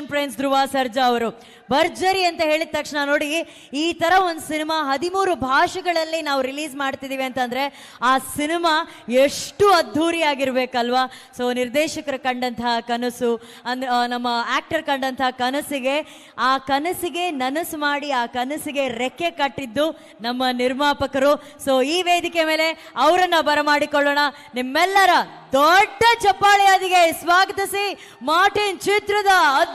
Prince Dhruva Sarja ಅವರು. ಭರ್ಜರಿ ಅಂತ ಹೇಳಿದ ತಕ್ಷಣ ನೋಡಿ, ಈ ತರ ಒಂದು ಸಿನಿಮಾ ಹದಿಮೂರು ಭಾಷೆಗಳಲ್ಲಿ ನಾವು ರಿಲೀಸ್ ಮಾಡ್ತಿದೀವಿ ಅಂತಂದ್ರೆ ಆ ಸಿನಿಮಾ ಎಷ್ಟು ಅದ್ಧೂರಿ ಆಗಿರ್ಬೇಕಲ್ವಾ ಸೊ ನಿರ್ದೇಶಕರು ಕಂಡಂತಹ ಕನಸು ಅಂದ್ ನಮ್ಮ ಆಕ್ಟರ್ ಕಂಡಂತಹ ಕನಸಿಗೆ, ಆ ಕನಸಿಗೆ ನನಸು ಮಾಡಿ, ಆ ಕನಸಿಗೆ ರೆಕ್ಕೆ ಕಟ್ಟಿದ್ದು ನಮ್ಮ ನಿರ್ಮಾಪಕರು. ಸೊ ಈ ವೇದಿಕೆ ಮೇಲೆ ಅವರನ್ನ ಬರಮಾಡಿಕೊಳ್ಳೋಣ. ನಿಮ್ಮೆಲ್ಲರ ದೊಡ್ಡ ಚಪ್ಪಾಳೆಯಾದಿಗೆ ಸ್ವಾಗತಿಸಿ, ಮಾರ್ಟಿನ್ ಚಿತ್ರದ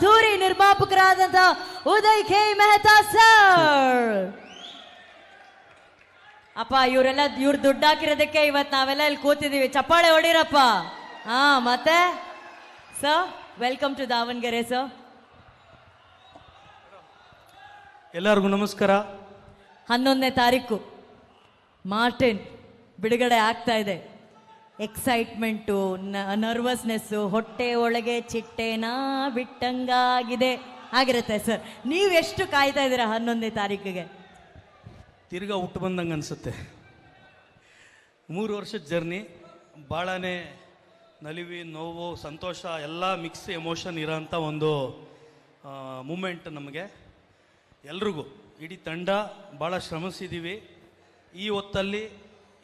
ಅದ್ಧೂರಿ ನಿರ್ಮಾಪಕರಾದಂತಹ ಉದಯ್ ಕೆ. ಮೆಹತಾ ಸರ್. ಅಪ್ಪ ಇವರೆಲ್ಲ ಇವ್ರು ದುಡ್ಡು ಹಾಕಿರೋದಕ್ಕೆ ಇವತ್ತು ನಾವೆಲ್ಲ ಇಲ್ಲಿ ಕೂತಿದ್ದೀವಿ ಚಪ್ಪಾಳೆ ಹೊಡಿರಪ್ಪ. ಹಾ ಮತ್ತೆ? Sir welcome to Davanagere sir ಎಲ್ಲರಿಗೂ ನಮಸ್ಕಾರ. ಹನ್ನೊಂದನೇ ತಾರೀಕು. ಮಾರ್ಟಿನ್ ಬಿಡುಗಡೆ ಆಗ್ತಾ ಇದೆ. ಎಕ್ಸೈಟ್ಮೆಂಟು ನರ್ವಸ್ನೆಸ್ಸು ಹೊಟ್ಟೆ ಒಳಗೆ ಚಿಟ್ಟೆನ ಬಿಟ್ಟಂಗಾಗಿದೆ. ಆಗಿರುತ್ತೆ ಸರ್. ನೀವು ಎಷ್ಟು ಕಾಯ್ತಾ ಇದ್ದೀರಾ ಹನ್ನೊಂದನೇ ತಾರೀಕಿಗೆ? ತಿರ್ಗಾ ಹುಟ್ಟು ಬಂದಂಗೆ ಅನಿಸುತ್ತೆ. ಮೂರು ವರ್ಷದ ಜರ್ನಿ ಭಾಳನೇ ನಲಿವಿ, ನೋವು, ಸಂತೋಷ, ಎಲ್ಲ ಮಿಕ್ಸ್ ಎಮೋಷನ್ ಇರೋಂಥ ಒಂದು ಮೂಮೆಂಟ್ ನಮಗೆ. ಎಲ್ರಿಗೂ, ಇಡೀ ತಂಡ ಭಾಳ ಶ್ರಮಿಸಿದ್ದೀವಿ ಈ ಹೊತ್ತಲ್ಲಿ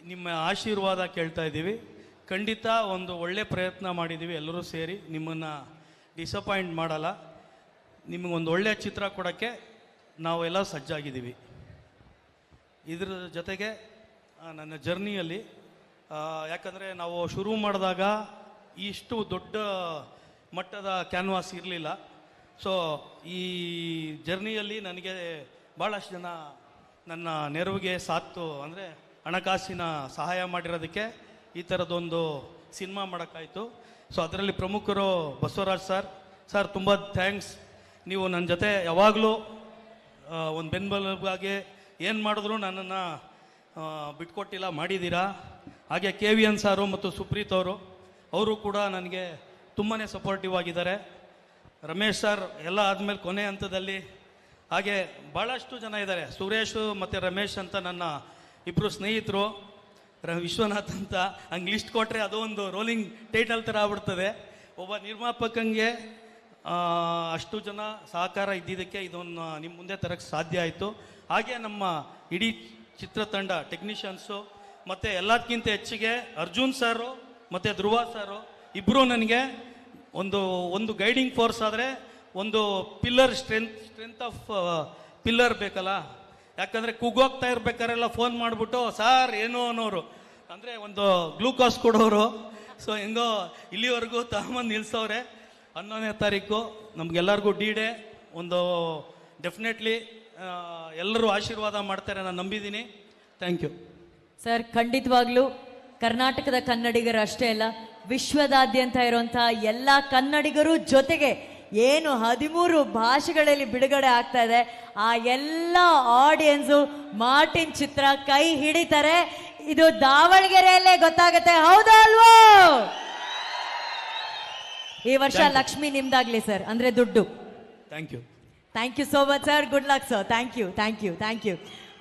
ನಿಮ್ಮ ಆಶೀರ್ವಾದ ಕೇಳ್ತಾ ಇದ್ದೀವಿ. ಖಂಡಿತ ಒಂದು ಒಳ್ಳೆ ಪ್ರಯತ್ನ ಮಾಡಿದ್ದೀವಿ ಎಲ್ಲರೂ ಸೇರಿ. ನಿಮ್ಮನ್ನು ಡಿಸಪಾಯಿಂಟ್ ಮಾಡಲ್ಲ. ನಿಮಗೊಂದು ಒಳ್ಳೆಯ ಚಿತ್ರ ಕೊಡೋಕ್ಕೆ ನಾವೆಲ್ಲ ಸಜ್ಜಾಗಿದ್ದೀವಿ. ಇದ್ರ ಜೊತೆಗೆ ನನ್ನ ಜರ್ನಿಯಲ್ಲಿ ಯಾಕಂದರೆ ನಾವು ಶುರು ಮಾಡಿದಾಗ ಇಷ್ಟು ದೊಡ್ಡ ಮಟ್ಟದ ಕ್ಯಾನ್ವಾಸ್ ಇರಲಿಲ್ಲ. ಸೊ ಈ ಜರ್ನಿಯಲ್ಲಿ ನನಗೆ ಭಾಳಷ್ಟು ಜನ ನನ್ನ ನೆರವಿಗೆ ಸಾತ್ತು, ಅಂದರೆ ಹಣಕಾಸಿನ ಸಹಾಯ ಮಾಡಿರೋದಕ್ಕೆ ಈ ಥರದೊಂದು ಸಿನಿಮಾ ಮಾಡೋಕ್ಕಾಯಿತು. ಸೊ ಅದರಲ್ಲಿ ಪ್ರಮುಖರು ಬಸವರಾಜ್ ಸರ್. ಸರ್, ತುಂಬ ಥ್ಯಾಂಕ್ಸ್. ನೀವು ನನ್ನ ಜೊತೆ ಯಾವಾಗಲೂ ಒಂದು ಬೆನ್ಬಲವಾಗಿ ಏನು ಮಾಡಿದ್ರು ನನ್ನನ್ನು ಬಿಟ್ಕೊಟ್ಟಿಲ್ಲ ಮಾಡಿದ್ದೀರಾ ಹಾಗೆ ಕೆ ವಿ ಎನ್ ಸಾರು ಮತ್ತು ಸುಪ್ರೀತ್ ಅವರು ಅವರು ಕೂಡ ನನಗೆ ತುಂಬಾ ಸಪೋರ್ಟಿವ್ ಆಗಿದ್ದಾರೆ. ರಮೇಶ್ ಸರ್, ಎಲ್ಲ ಆದಮೇಲೆ ಕೊನೆ ಹಂತದಲ್ಲಿ, ಹಾಗೆ ಭಾಳಷ್ಟು ಜನ ಇದ್ದಾರೆ. ಸುರೇಶ್ ಮತ್ತು ರಮೇಶ್ ಅಂತ ನನ್ನ ಇಬ್ಬರು ಸ್ನೇಹಿತರು. ವಿಶ್ವನಾಥ್ ಅಂತ ಹಂಗೆ ಲಿಸ್ಟ್ ಕೊಟ್ಟರೆ ಅದು ಒಂದು ರೋಲಿಂಗ್ ಟೈಟಲ್ ಥರ ಆಗ್ಬಿಡ್ತದೆ. ಒಬ್ಬ ನಿರ್ಮಾಪಕಂಗೆ ಅಷ್ಟು ಜನ ಸಹಕಾರ ಇದ್ದಿದ್ದಕ್ಕೆ ಇದೊಂದು ನಿಮ್ಮ ಮುಂದೆ ತರಕ್ಕೆ ಸಾಧ್ಯ ಆಯಿತು. ಹಾಗೆ ನಮ್ಮ ಇಡೀ ಚಿತ್ರತಂಡ ಟೆಕ್ನಿಷಿಯನ್ಸು ಮತ್ತು ಎಲ್ಲದಕ್ಕಿಂತ ಹೆಚ್ಚಿಗೆ ಅರ್ಜುನ್ ಸರು, ಮತ್ತು ಧ್ರುವ ಸರು ಇಬ್ಬರು ನನಗೆ ಒಂದು ಒಂದು ಗೈಡಿಂಗ್ ಫೋರ್ಸ್ ಆದರೆ ಒಂದು pillar strength strength of pillar ಬೇಕಲ್ಲ? ಯಾಕಂದರೆ ಕುಗ್ಗೋಗ್ತಾ ಇರ್ಬೇಕಾರೆಲ್ಲ ಫೋನ್ ಮಾಡಿಬಿಟ್ಟು, ಸಾರ್, ಏನು ಅನ್ನೋರು. ಅಂದರೆ ಒಂದು ಗ್ಲೂಕೋಸ್ ಕೊಡೋರು. ಸೊ ಹೆಂಗೋ, ಇಲ್ಲಿವರೆಗೂ ತಗೊಂಬಂದು ನಿಲ್ಸವ್ರೆ. ಹನ್ನೊಂದನೇ ತಾರೀಕು ನಮಗೆಲ್ಲರಿಗೂ ಡಿ ಡೇ ಒಂದು ಡೆಫಿನೆಟ್ಲಿ ಎಲ್ಲರೂ ಆಶೀರ್ವಾದ ಮಾಡ್ತಾರೆ ನಾನು ನಂಬಿದ್ದೀನಿ ಥ್ಯಾಂಕ್ ಯು ಸರ್ ಖಂಡಿತವಾಗ್ಲೂ ಕರ್ನಾಟಕದ ಕನ್ನಡಿಗರು ಅಷ್ಟೇ ಅಲ್ಲ, ವಿಶ್ವದಾದ್ಯಂತ ಇರುವಂತಹ ಎಲ್ಲ ಕನ್ನಡಿಗರು ಜೊತೆಗೆ ಏನು ಹದಿಮೂರು ಭಾಷೆಗಳಲ್ಲಿ ಬಿಡುಗಡೆ ಆಗ್ತಾ ಇದೆ. ಆ ಎಲ್ಲ ಆಡಿಯನ್ಸು ಮಾರ್ಟಿನ್ ಚಿತ್ರ ಕೈ ಹಿಡಿತಾರೆ. ಇದು ದಾವಣಗೆರೆಯಲ್ಲೇ ಗೊತ್ತಾಗುತ್ತೆ. ಹೌದಾ ಅಲ್ವೋ? ಈ ವರ್ಷ ಲಕ್ಷ್ಮಿ ನಿಮ್ದಾಗ್ಲಿ ಸರ್ ಅಂದ್ರೆ ದುಡ್ಡು. Thank you thank you so much sir good luck sir thank you thank you thank you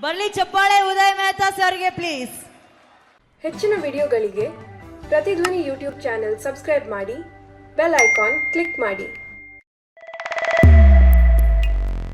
ಬರ್ಲಿ ಚಪ್ಪಾಳೆ ಉದಯ್ ಮೆಹ್ತಾ ಸರ್ಗೆ ಪ್ಲೀಸ್ ಹೆಚ್ಚಿನ ವಿಡಿಯೋಗಳಿಗೆ ಪ್ರತಿಧ್ವನಿ ಯೂಟ್ಯೂಬ್ ಚಾನೆಲ್ ಸಬ್ಸ್ಕ್ರೈಬ್ ಮಾಡಿ ಬೆಲ್ ಐಕಾನ್ ಕ್ಲಿಕ್ ಮಾಡಿ.